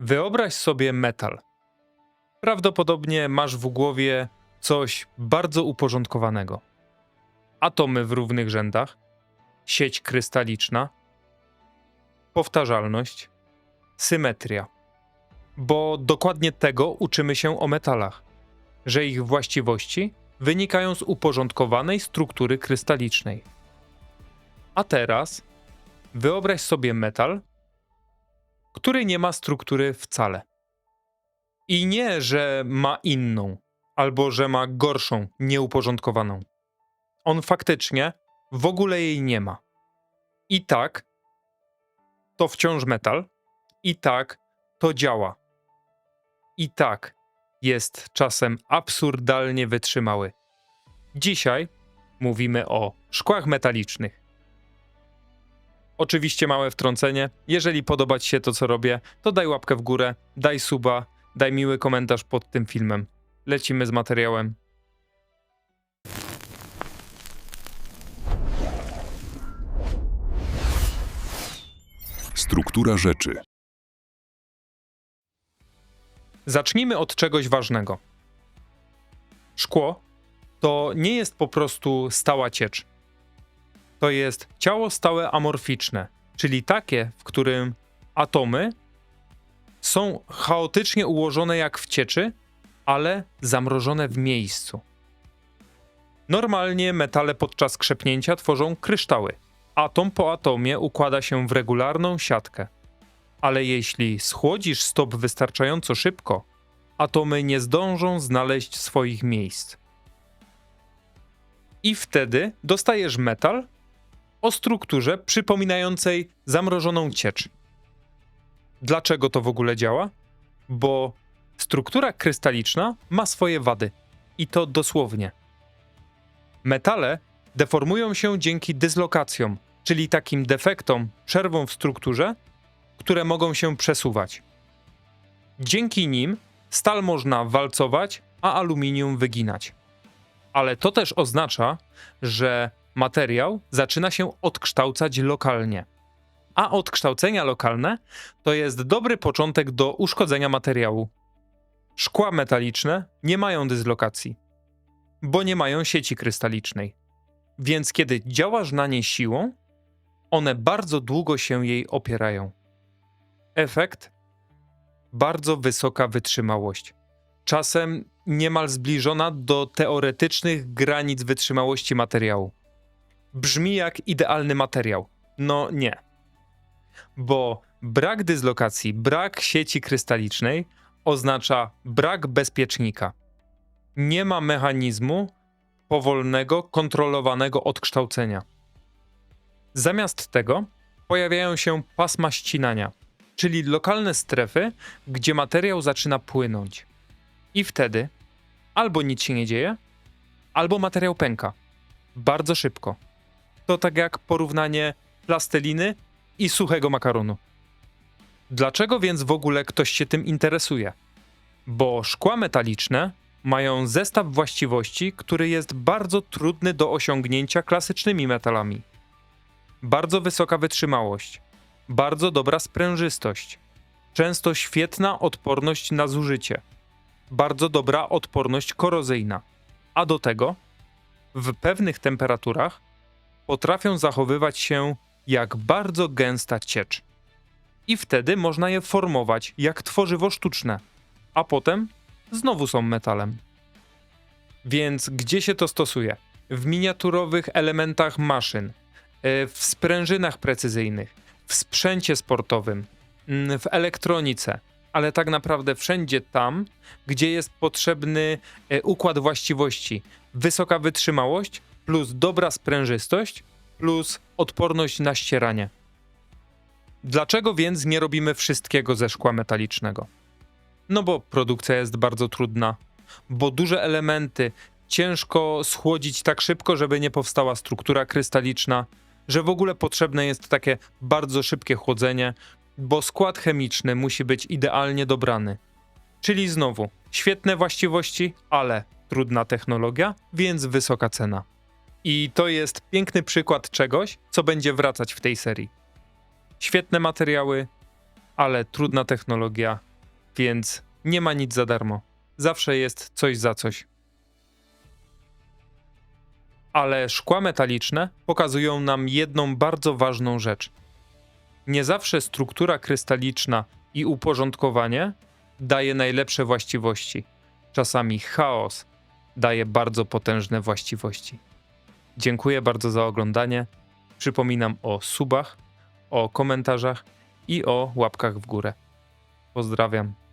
Wyobraź sobie metal. Prawdopodobnie masz w głowie coś bardzo uporządkowanego. Atomy w równych rzędach, sieć krystaliczna, powtarzalność, symetria. Bo dokładnie tego uczymy się o metalach, że ich właściwości wynikają z uporządkowanej struktury krystalicznej. A teraz wyobraź sobie metal, który nie ma struktury wcale. I nie, że ma inną, albo że ma gorszą, nieuporządkowaną. On faktycznie w ogóle jej nie ma. I tak to wciąż metal, i tak to działa. I tak jest czasem absurdalnie wytrzymały. Dzisiaj mówimy o szkłach metalicznych. Oczywiście małe wtrącenie. Jeżeli podoba Ci się to, co robię, to daj łapkę w górę, daj suba, daj miły komentarz pod tym filmem. Lecimy z materiałem. Struktura rzeczy. Zacznijmy od czegoś ważnego. Szkło to nie jest po prostu stała ciecz. To jest ciało stałe amorficzne, czyli takie, w którym atomy są chaotycznie ułożone jak w cieczy, ale zamrożone w miejscu. Normalnie metale podczas krzepnięcia tworzą kryształy. Atom po atomie układa się w regularną siatkę. Ale jeśli schłodzisz stop wystarczająco szybko, atomy nie zdążą znaleźć swoich miejsc. I wtedy dostajesz metal o strukturze przypominającej zamrożoną ciecz. Dlaczego to w ogóle działa? Bo struktura krystaliczna ma swoje wady. I to dosłownie. Metale deformują się dzięki dyslokacjom, czyli takim defektom, przerwom w strukturze, które mogą się przesuwać. Dzięki nim stal można walcować, a aluminium wyginać. Ale to też oznacza, że materiał zaczyna się odkształcać lokalnie. A odkształcenia lokalne to jest dobry początek do uszkodzenia materiału. Szkła metaliczne nie mają dyslokacji, bo nie mają sieci krystalicznej. Więc kiedy działasz na nie siłą, one bardzo długo się jej opierają. Efekt? Bardzo wysoka wytrzymałość. Czasem niemal zbliżona do teoretycznych granic wytrzymałości materiału. Brzmi jak idealny materiał. No nie. Bo brak dyslokacji, brak sieci krystalicznej oznacza brak bezpiecznika. Nie ma mechanizmu powolnego, kontrolowanego odkształcenia. Zamiast tego pojawiają się pasma ścinania, czyli lokalne strefy, gdzie materiał zaczyna płynąć. I wtedy albo nic się nie dzieje, albo materiał pęka. Bardzo szybko. To tak jak porównanie plasteliny i suchego makaronu. Dlaczego więc w ogóle ktoś się tym interesuje? Bo szkła metaliczne mają zestaw właściwości, który jest bardzo trudny do osiągnięcia klasycznymi metalami. Bardzo wysoka wytrzymałość, bardzo dobra sprężystość, często świetna odporność na zużycie, bardzo dobra odporność korozyjna, a do tego w pewnych temperaturach potrafią zachowywać się jak bardzo gęsta ciecz. I wtedy można je formować jak tworzywo sztuczne, a potem znowu są metalem. Więc gdzie się to stosuje? W miniaturowych elementach maszyn, e, w sprężynach precyzyjnych, w sprzęcie sportowym, mm, w elektronice, ale tak naprawdę wszędzie tam, gdzie jest potrzebny e, układ właściwości, wysoka wytrzymałość plus dobra sprężystość plus odporność na ścieranie. Dlaczego więc nie robimy wszystkiego ze szkła metalicznego? No bo produkcja jest bardzo trudna, bo duże elementy ciężko schłodzić tak szybko, żeby nie powstała struktura krystaliczna, że w ogóle potrzebne jest takie bardzo szybkie chłodzenie, bo skład chemiczny musi być idealnie dobrany. Czyli znowu, świetne właściwości, ale trudna technologia, więc wysoka cena. I to jest piękny przykład czegoś, co będzie wracać w tej serii. Świetne materiały, ale trudna technologia Więc nie ma nic za darmo. Zawsze jest coś za coś. Ale szkła metaliczne pokazują nam jedną bardzo ważną rzecz. Nie zawsze struktura krystaliczna i uporządkowanie daje najlepsze właściwości. Czasami chaos daje bardzo potężne właściwości. Dziękuję bardzo za oglądanie. Przypominam o subach, o komentarzach i o łapkach w górę. Pozdrawiam.